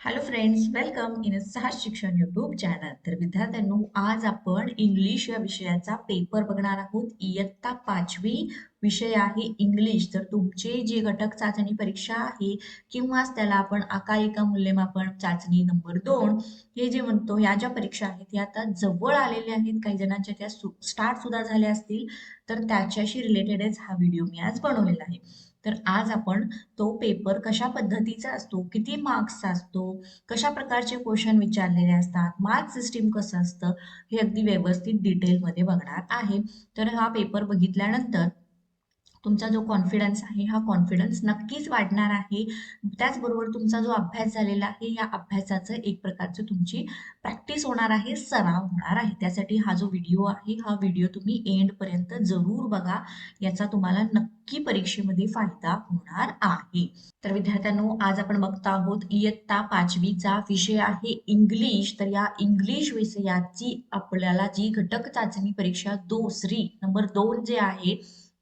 Hello friends welcome in सहज शिक्षण YouTube channel तर विद्यार्थ्यांनो आज आपण इंग्लिश या विषयाचा पेपर बघणार आहोत. इयत्ता पाचवी विषय आहे इंग्लिश तर तुमचे जे घटक चाचणी परीक्षा आहे किंवा त्याला आपण आकारिका मूल्यमापन चाचणी नंबर दोन हे जे म्हणतो या ज्या परीक्षा आहेत या आता जवळ आलेल्या आहेत. काही जणांच्या त्या स्टार्ट सुद्धा झाल्या असतील. तर त्याच्याशी रिलेटेडच हा व्हिडिओ मी आज बनवलेला आहे. तर आज आपण तो पेपर कशा पद्धतीचा असतो किती मार्क्सचा असतो कशा प्रकारचे क्वेश्चन विचारलेले असतात मार्क सिस्टीम कसं असतं हे अगदी व्यवस्थित डिटेलमध्ये बघणार आहे. तर हा पेपर बघितल्यानंतर तुमचा जो कॉन्फिडन्स आहे हा कॉन्फिडन्स नक्कीच वाढणार आहे. त्याचबरोबर तुमचा जो अभ्यास झालेला आहे या अभ्यासाचं एक प्रकारचं तुमची प्रॅक्टिस होणार आहे सराव होणार आहे. त्यासाठी हा जो व्हिडिओ आहे हा व्हिडिओ तुम्ही एंडपर्यंत जरूर बघा. याचा तुम्हाला नक्की परीक्षेमध्ये फायदा होणार आहे. तर विद्यार्थ्यांनो आज आपण बघतो आहोत इयत्ता पाचवीचा विषय आहे इंग्लिश. तर या इंग्लिश विषयाची आपल्याला जी घटक चाचणी परीक्षा दुसरी नंबर दोन जे आहे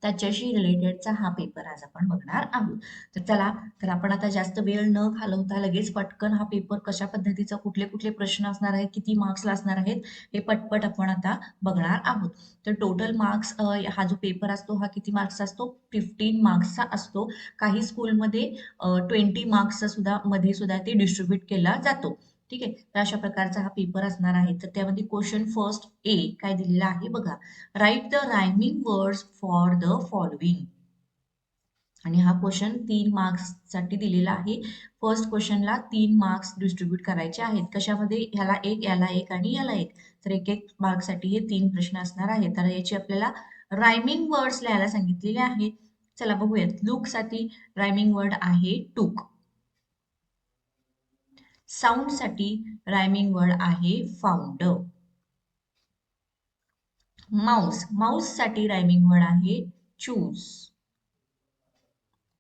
त्याच्याशी रिलेटेडचा हा पेपर आज आपण बघणार आहोत. तर चला तर आपण आता जास्त वेळ न घालवता लगेच पटकन हा पेपर कशा पद्धतीचा कुठले कुठले प्रश्न असणार आहेत किती मार्क्सला असणार आहेत हे पटपट आपण आता बघणार आहोत. तर टोटल मार्क्स हा जो पेपर असतो हा किती मार्क्सचा असतो? फिफ्टीन मार्क्सचा असतो. काही स्कूलमध्ये ट्वेंटी मार्क्सचा सुद्धा मध्ये सुद्धा ते डिस्ट्रीब्यूट केला जातो. ठीक आहे? तर अशा प्रकारचा हा पेपर असणार आहे. तर त्यामध्ये क्वेश्चन फर्स्ट ए काय दिलेला आहे बघा. Write the rhyming words for the following आणि हा क्वेश्चन तीन मार्क्ससाठी दिलेला आहे. फर्स्ट क्वेश्चनला तीन मार्क्स डिस्ट्रीब्यूट करायचे आहेत. कशामध्ये? ह्याला एक याला एक आणि याला एक. तर एक एक मार्क्ससाठी हे तीन प्रश्न असणार आहेत. तर याची आपल्याला रायमिंग वर्ड्स लिहायला सांगितलेले आहेत चला बघूयात. लुकसाठी रायमिंग वर्ड आहे टूक साऊंडसाठी रायमिंग वर्ड आहे फाउंड माऊस माऊससाठी रायमिंग वर्ड आहे चूज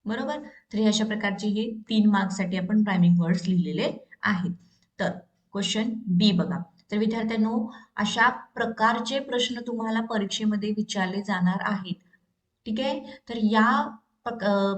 बरोबर? तर अशा प्रकारचे हे तीन मार्क्ससाठी आपण रायमिंग वर्ड्स लिहिलेले आहेत. तर क्वेश्चन बी बघा. तर विद्यार्थ्यांनो अशा प्रकारचे प्रश्न तुम्हाला परीक्षेमध्ये विचारले जाणार आहेत. ठीक? आहे तर या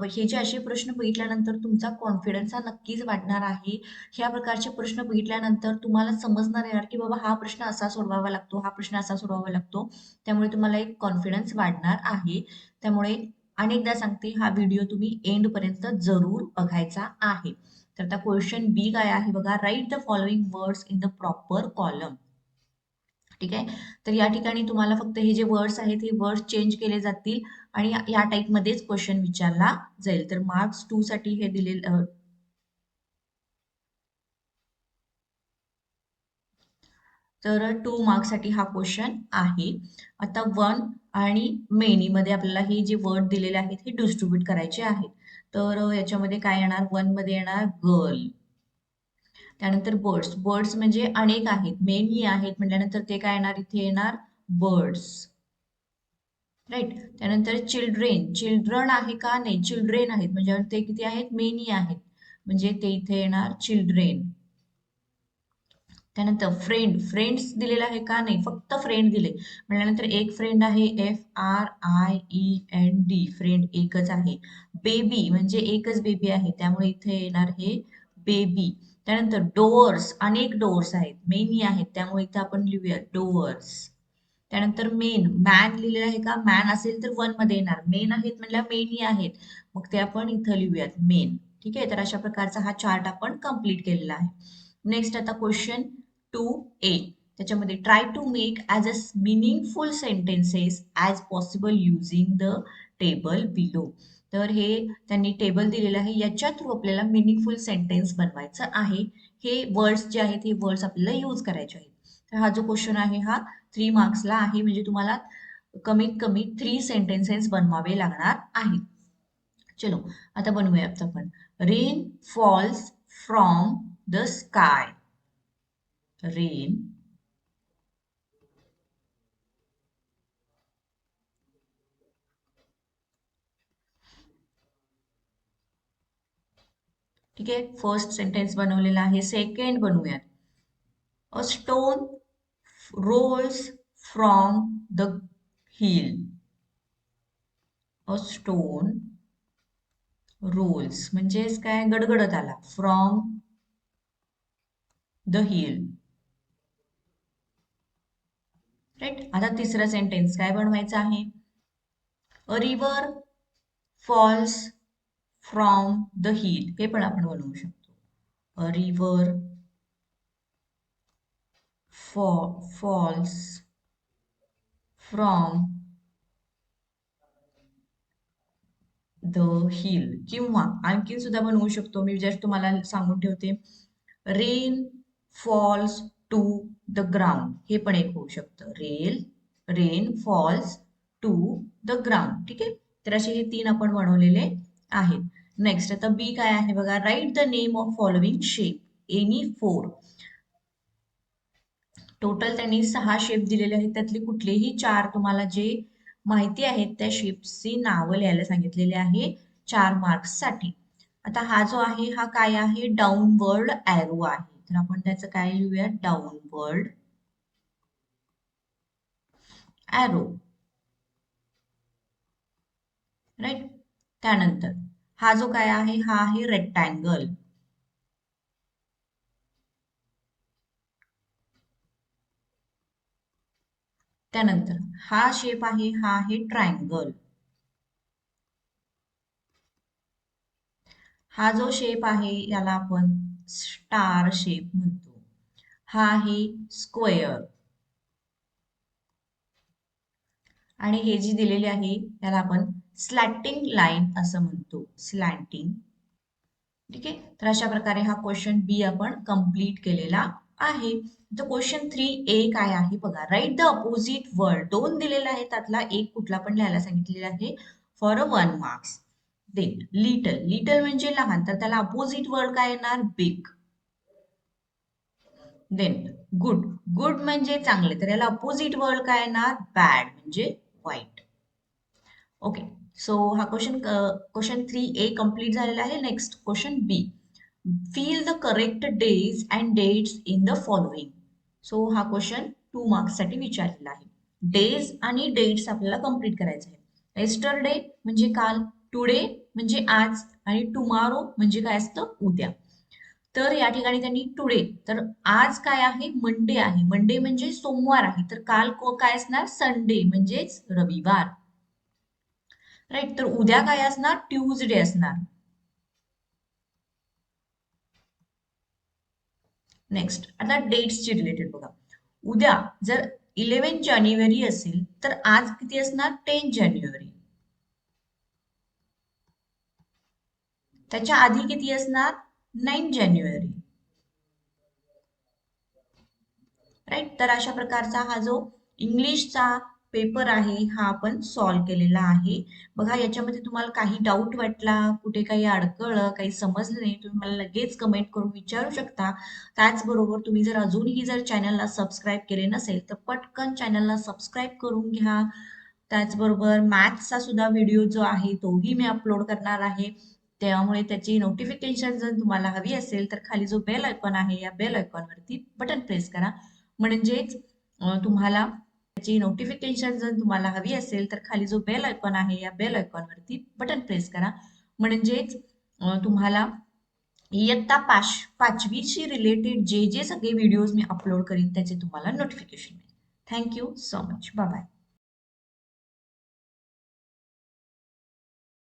हे जे असे प्रश्न बघितल्यानंतर तुमचा कॉन्फिडन्स हा नक्कीच वाढणार आहे. ह्या प्रकारचे प्रश्न बघितल्यानंतर तुम्हाला समजणार येणार की बाबा हा प्रश्न असा सोडवावा लागतो हा प्रश्न असा सोडवावा लागतो. त्यामुळे तुम्हाला एक कॉन्फिडन्स वाढणार आहे. त्यामुळे अनेकदा सांगते हा व्हिडिओ तुम्ही एंड पर्यंत जरूर बघायचा आहे. तर आता क्वेश्चन बी काय आहे बघा. Write the following words in the proper column ठीक आहे? तर या ठिकाणी तुम्हाला फक्त हे जे वर्ड्स आहेत हे वर्ड्स चेंज केले जातील आणि या टाईपमध्येच क्वेश्चन विचारला जाईल. तर मार्क्स टू साठी हे दिले तर टू साठी हा क्वेश्चन आहे. आता वन आणि मेनी मध्ये आपल्याला हे जे वर्ड दिलेले आहेत हे डिस्ट्रीब्यूट करायचे आहेत. तर याच्यामध्ये काय येणार? वनमध्ये येणार गर्ल त्यानंतर बर्ड्स. बर्ड्स म्हणजे अनेक आहेत. मेनी आहेत म्हटल्यानंतर ते काय येणार? इथे येणार बर्ड्स. राईट त्यानंतर चिल्ड्रेन. चिल्ड्रन आहे का नाही? चिल्ड्रेन आहेत. म्हणजे ते किती आहेत? मेनी आहेत. म्हणजे ते इथे येणार चिल्ड्रेन. त्यानंतर फ्रेंड फ्रेंड्स दिलेला आहे का नाही? फक्त फ्रेंड दिले. म्हटल्यानंतर एक फ्रेंड आहे F R I E N D friend एकच आहे. बेबी म्हणजे एकच बेबी आहे. त्यामुळे इथे येणार हे बेबी त्यानंतर डोअर्स अनेक डोअर्स आहेत. मेनी आहेत. त्यामुळे इथं आपण लिहूया डोअर्स त्यानंतर मेन मॅन लिहिलेलं आहे का? मॅन असेल तर वनमध्ये येणार. मेन आहेत म्हणल्या मेनी आहेत. मग ते आपण इथं लिहूयात मेन ठीक आहे? तर अशा प्रकारचा हा चार्ट आपण कंप्लीट केलेला आहे. नेक्स्ट आता क्वेश्चन टू ए त्याच्यामध्ये try to make as a meaningful sentences as possible using the table below तर हे त्यांनी टेबल दिलेलं आहे. याच्या थ्रू आपल्याला मिनिंगफुल सेंटेन्स बनवायचं आहे. हे वर्ड्स जे आहेत हे वर्ड्स आपल्याला यूज करायचे आहेत. तर हा जो क्वेश्चन आहे हा थ्री मार्क्सला आहे. म्हणजे तुम्हाला कमीत कमी थ्री सेंटेन्सेस बनवावे लागणार आहेत. चलो आता बनवूयात आपण. Rain falls from the sky rain ठीक आहे? फर्स्ट सेंटेन्स बनवलेला आहे. सेकंड बनवूयात. A stone rolls from the hill a stone rolls म्हणजेच काय? गडगडत आला. फ्रॉम द हिल राईट आता तिसरा सेंटेन्स काय बनवायचं आहे? A river falls from the hill हे पण आपण बनवू शकतो. A river falls from the hill किंवा आणखीन सुद्धा बनवू शकतो. मी जस्ट तुम्हाला सांगून ठेवते. Rain falls to the ground हे पण एक होऊ शकतं. Rail rain falls to the ground ठीक आहे? तर असे हे तीन आपण बनवलेले आहेत नेक्स्ट आता बी काय आहे बघा? Write the name of following shape any four total त्यांनी सहा शेप दिलेले आहेत. त्यातले कुठलेही चार तुम्हाला जे माहिती आहेत त्या शेप्सची नावं लिहायला सांगितलेले आहे चार मार्क्ससाठी आता हा जो आहे हा काय आहे? डाऊनवर्ड ॲरो आहे. तर आपण त्याचं काय लिहूया? डाऊनवर्ड ॲरो राईट त्यानंतर हा जो काय आहे हा आहे रेक्टँगल त्यानंतर हा शेप आहे हा आहे ट्रायंगल हा जो शेप आहे याला आपण स्टार शेप म्हणतो. हा आहे स्क्वेअर आणि हे जी दिलेली आहे याला आपण स्लॅटिंग लाईन असं म्हणतो. स्लॅटिंग ठीक आहे? तर अशा प्रकारे हा क्वेश्चन बी आपण कंप्लीट केलेला आहे. तर क्वेश्चन थ्री ए काय आहे बघा. राईट द अपोजिट वर्ड दोन दिलेला आहे त्यातला एक कुठला पण लिहायला सांगितलेला आहे. For a one marks then little little म्हणजे लहान. तर त्याला अपोजिट वर्ड काय येणार? बिग देन गुड गुड म्हणजे चांगले. तर याला अपोजिट वर्ड काय येणार? बॅड म्हणजे वाईट ओके सो हा question question three A complete झालेला आहे. Next question B fill the correct days and dates in the following so हा क्वेश्चन टू मार्क्ससाठी विचारलेला आहे. डेज आणि डेट्स आपल्याला कंप्लीट करायचे आहे. एस्टरडे म्हणजे काल टुडे म्हणजे आज आणि टुमारो म्हणजे काय असतं? उद्या. तर या ठिकाणी त्यांनी टुडे तर आज काय आहे? मंडे आहे. मंडे म्हणजे सोमवार आहे. तर काल काय असणार? संडे म्हणजेच रविवार. राईट तर उद्या काय असणार? ट्यूजडे असणार. नेक्स्ट आता डेट्सची रिलेटेड बघा. उद्या जर इलेव्हन जानेवारी असेल तर आज किती असणार? टेन जानेवारी. त्याच्या आधी किती असणार? नाईन जानेवारी. राईट तर अशा प्रकारचा हा जो इंग्लिशचा पेपर आहे हा आपण सॉल्व केलेला आहे. बघा याच्यामध्ये तुम्हाला काही डाऊट वाटला कुठे काही अडकळलं काही समजलं नाही तुम्ही मला लगेच कमेंट करून विचारू शकता. त्याचबरोबर तुम्ही जर अजूनही जर चॅनलला सबस्क्राईब केले नसेल तर पटकन चॅनलला सबस्क्राईब करून घ्या. त्याचबरोबर मॅथ्सचा सुद्धा व्हिडिओ जो आहे तोही मी अपलोड करणार आहे. त्यामुळे त्याची नोटिफिकेशन जर तुम्हाला हवी असेल तर खाली जो बेल आयकॉन आहे या बेल आयकॉनवरती बटन प्रेस करा. म्हणजेच तुम्हाला त्याची नोटिफिकेशन जर तुम्हाला हवी असेल तर खाली जो बेल आयकॉन आहे या बेल आयकॉनवरती बटन प्रेस करा. म्हणजेच तुम्हाला इयत्ता पाच पाचवीशी रिलेटेड जे जे सगळे व्हिडिओज मी अपलोड करीन त्याचे तुम्हाला नोटिफिकेशन मिळेल. Thank you so much bye